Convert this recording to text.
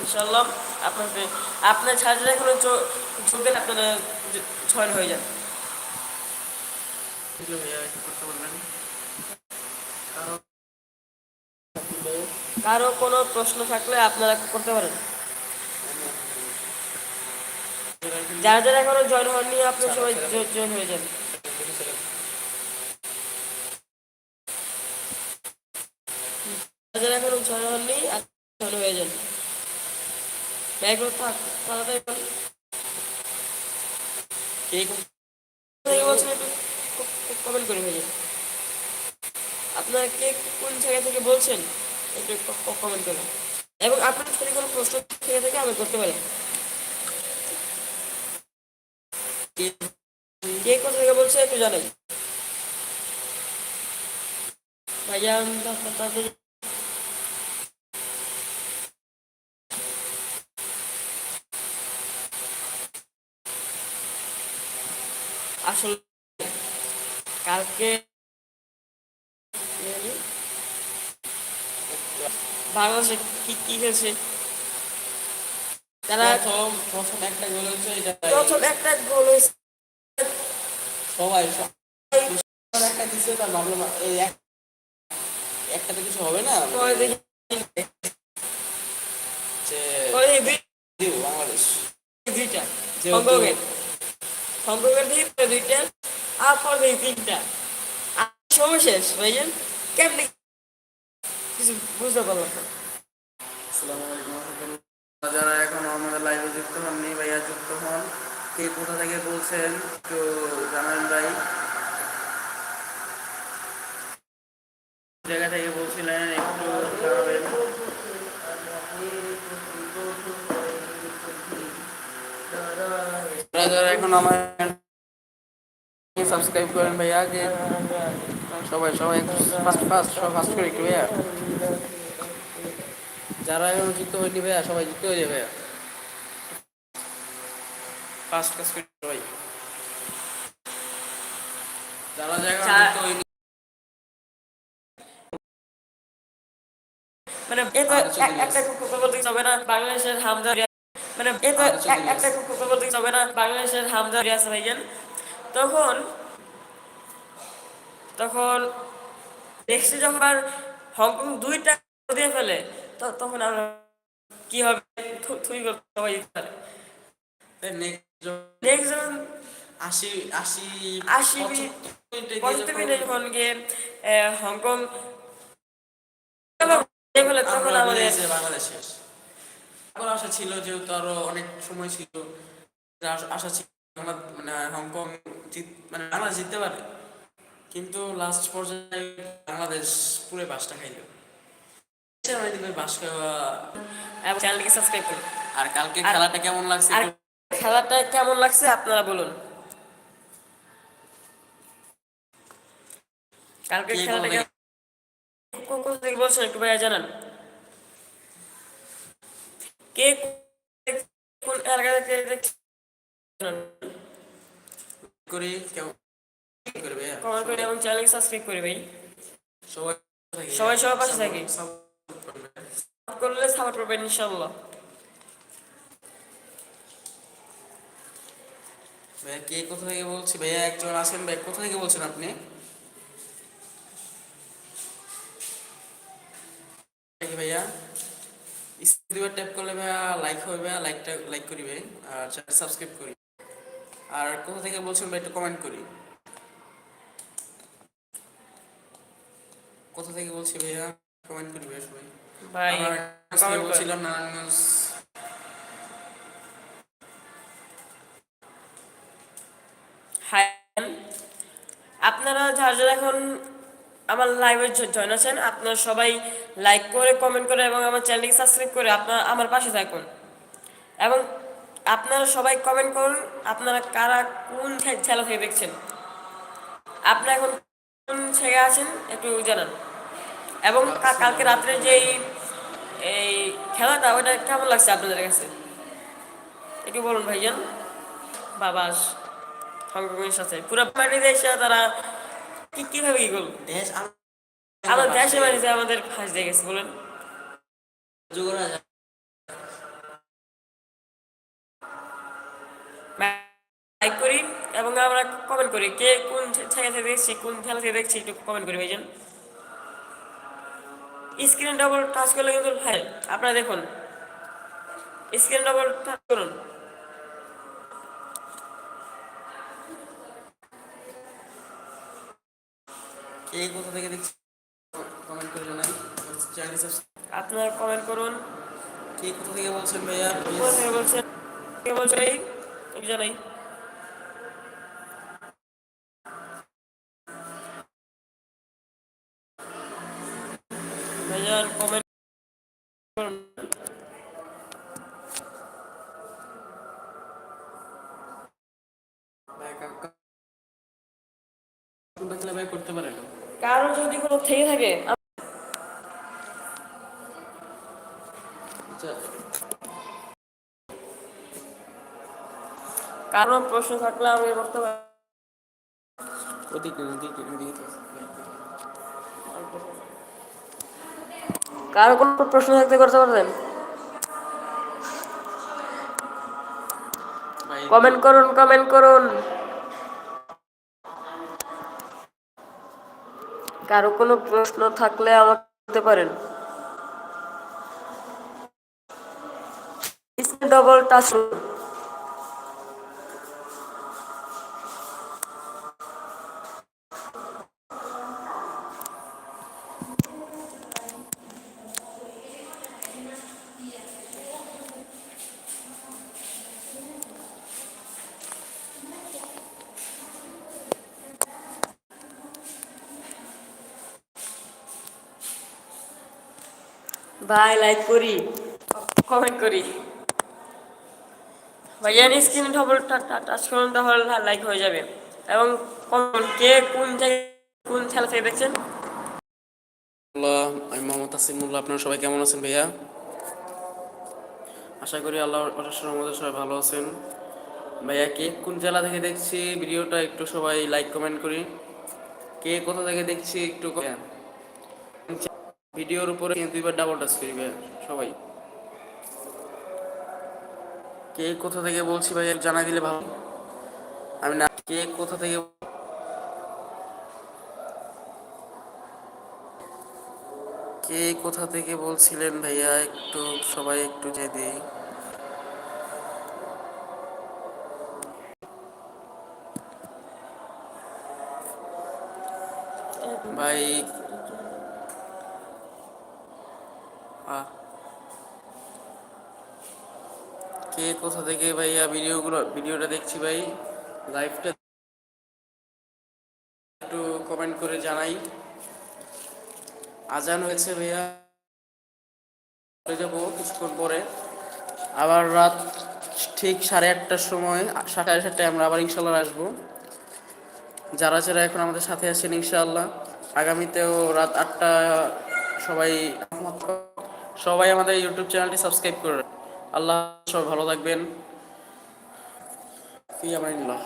ইনশাল্লাহ আপনাকে, আপনার ছাড়া চলবেন আপনারা হয়ে যান কারও কোনো প্রশ্ন থাকলে আপনারা করতে পারেন। যারা যারা এখনও জয়েন হননি, আপনি সবাই জয়েন হয়ে যান যারা যারা এখনও জয়েন হননি জয়েন হয়ে যান ব্যাগগুলো তাড়াতাড়ি কে কমেন্ট করে আপনারা কে কোন জায়গা থেকে বলছেন, একটু কমেন্ট করুন এবং আপনার যদি কোনো প্রশ্ন থেকে আমি করতে পারি কে- কে কোথা থেকে বলছে, একটু জানাই। ভাইজান তা- তা- তাড়াতাড়ি আসলে কালকে বাংলাদেশে কি কি খেলছে তারা প্রথম একটা গোল হচ্ছে এটা প্রথম একটা গোল হয়েছে। সবাই একটা দিচ্ছে তার ভাবলাম এই এক- একটাতে কিছু হবে না? বাংলাদেশ। দুইটা। দেখি পরে দুইটা, আর পরে তিনটা। সময় শেষ, ভাইজান? কেমনি কিছু বুঝতে পারলাম না। যারা এখন আমাদের লাইভে যুক্ত হননি, ভাইয়া যুক্ত হন। কে কোথা থেকে বলছেন, একটু জানান ভাই। জায়গা থেকে বলছিলেন, একটু জানাবেন। যারা এখন আমার সাবস্ক্রাইব করেন ভাইয়া যে সবাই সবাই ফার্স্ট ফার্স্ট সব ফার্স্ট করে একটু ভাইয়া। যারা এখন যুক্ত হয়নি ভাইয়া সবাই যুক্ত হয়ে যাবে ভাইয়া। ফার্স্ট কাজ করে সবাই যারা চা- যুক্ত হয়নি মানে একটা কুকুর হবে না বাংলাদেশের হামজা মানে একটা কুকুর হবে না বাংলাদেশের হামজা রিয়াজ ভাইজান। তখন তখন দেখছি যখন আর হংকং দুইটা দিয়ে ফেলে তখন আর কি হবে? থুই করতে সবাই দিতে নেক্সট নেক্সট যখন আশি আশি আশি মিনিট মিনিটে গিয়ে পঁচাত্তর মিনিটে যখন গিয়ে হংকং ফেলে তখন আমরা আমাদের বাংলাদেশের আশা ছিল যেহেতু আরও অনেক সময় ছিল আশা ছিল মানে হংকং জিত মানে বাংলাদেশ জিততে পারে কিন্তু লাস্ট পর্যায়ে বাংলাদেশ পুরো বাসটা খাইল। বাস খাওয়া সাবস্ক্রাইব করুন। আর কালকে খেলাটা কেমন লাগছে? খেলাটা কেমন লাগছে আপনারা বলুন। কালকে খেলাটা কোন বলছেন একটু ভাইয়া জানান। কে কোন এলাকা থেকে করি কেমন কমেন্ট করে এবং সাবস্ক্রাইব করে ভাই সবাই সবাই সবার পাশে থাকি। করলে সাপোর্ট ইনশাল্লাহ ভাইয়া কে কোথা থেকে বলছি? ভাইয়া একজন আছেন ভাই কোথা থেকে বলছেন আপনি? ভাইয়া। দুবার ট্যাপ করলে ভাইয়া লাইক হবে ভাইয়া লাইকটা লাইক করিবে আর সাবস্ক্রাইব করি। আর কোথা থেকে বলছেন ভাই একটু কমেন্ট করি। কোথা থেকে বলছি ভাইয়া? কমেন্ট করি ভাইয়া সবাই। ভাই করেন। বলছিলাম নারায়ণগঞ্জ হাই আপনারা যারা যারা এখন আমার লাইভে জয়েন আছেন আপনারা সবাই লাইক করে কমেন্ট করে এবং আমার চ্যানেলকে সাবস্ক্রাইব করে আপনারা আমার পাশে থাকুন। এবং আপনারা সবাই কমেন্ট করুন আপনারা কারা কোন খেলা থেকে দেখছেন? আপনারা এখন কোন জায়গায় আছেন একটু জানান। এবং কালকে রাত্রে যে এই- খেলাটা ওটা কেমন লাগছে আপনাদের কাছে? একটু বলুন ভাইজান। বাবাস হংকংয়ের সাথে পুরো পার্টি দেশে তারা কি কীভাবে কি করল? দেশ আমার দেশে বাড়িতে আমাদের ফাঁস দিয়ে গেছে বলেন। লাইক করি এবং আমরা কমেন্ট করি। কে কোন জায়গা থেকে দেখছি কোন খেলা থেকে দেখছি একটু কমেন্ট করি ভাইজান। স্ক্রিন ডবল টাচ করলে কিন্তু ভাই আপনারা দেখুন। স্ক্রিন ডবল টাচ করুন। কে কোথা থেকে দেখছি কমেন্ট করে জানাই চ্যানেল আপনারা কমেন্ট করুন। কে কোথা থেকে বলছেন ভাইয়া? কোথা থেকে বলছেন? কে বলছেন এই জানাই কমেন্ট করতে কারও যদি কোনো থেকে থাকে আচ্ছা কারও প্রশ্ন থাকলে আমি করতে পারি ওদিকে ওদিকে ওদিকে। কারও কোনো প্রশ্ন থাকতে করতে পারবেন কমেন্ট করুন কমেন্ট করুন। কারও কোনো প্রশ্ন থাকলে আমাকে পারেন। ডবল টাচ ভাই লাইক করি। কমেন্ট করি ভাইয়ান স্ক্রিন ডবল টাচ করুন তাহলে লাইক হয়ে যাবে। এবং কমেন্ট কে কোন জায়গায় কোন খেলা থেকে দেখছেন? আল্লাহ আমি মোহাম্মদ আসিমুল্লাহ আপনারা সবাই কেমন আছেন ভাইয়া? আশা করি আল্লাহ অশেষ রহমতে সবাই ভালো আছেন। ভাইয়া কে কোন জেলা থেকে দেখছি? ভিডিওটা একটু সবাই লাইক কমেন্ট করি। কে কোথা থেকে দেখছি একটু ভিডিওর উপরে দুইবার ডাবল টাচ করি ভাইয়া সবাই। কে কোথা থেকে বলছি ভাইয়া জানাই দিলে ভালো। আমি না কে কোথা থেকে কে কোথা থেকে বলছিলেন ভাইয়া? একটু সবাই একটু যে দিই। ভাই কে কোথা থেকে ভাইয়া ভিডিওগুলো ভিডিওটা দেখছি ভাই লাইভটা একটু কমেন্ট করে জানাই। আজান হয়েছে ভাইয়া। যাব কিছুক্ষণ পরে। আবার রাত ঠিক সাড়ে আটটার সময়, সাড়ে সাতটায় আমরা আবার ইনশাল্লাহ আসব। যারা যারা এখন আমাদের সাথে আছেন ইনশাআল্লাহ আগামীতেও রাত আটটা সবাই সবাই আমাদের ইউটিউব চ্যানেলটি সাবস্ক্রাইব করে আল্লাহ সবাই ভালো থাকবেন। ফি আমানিল্লাহ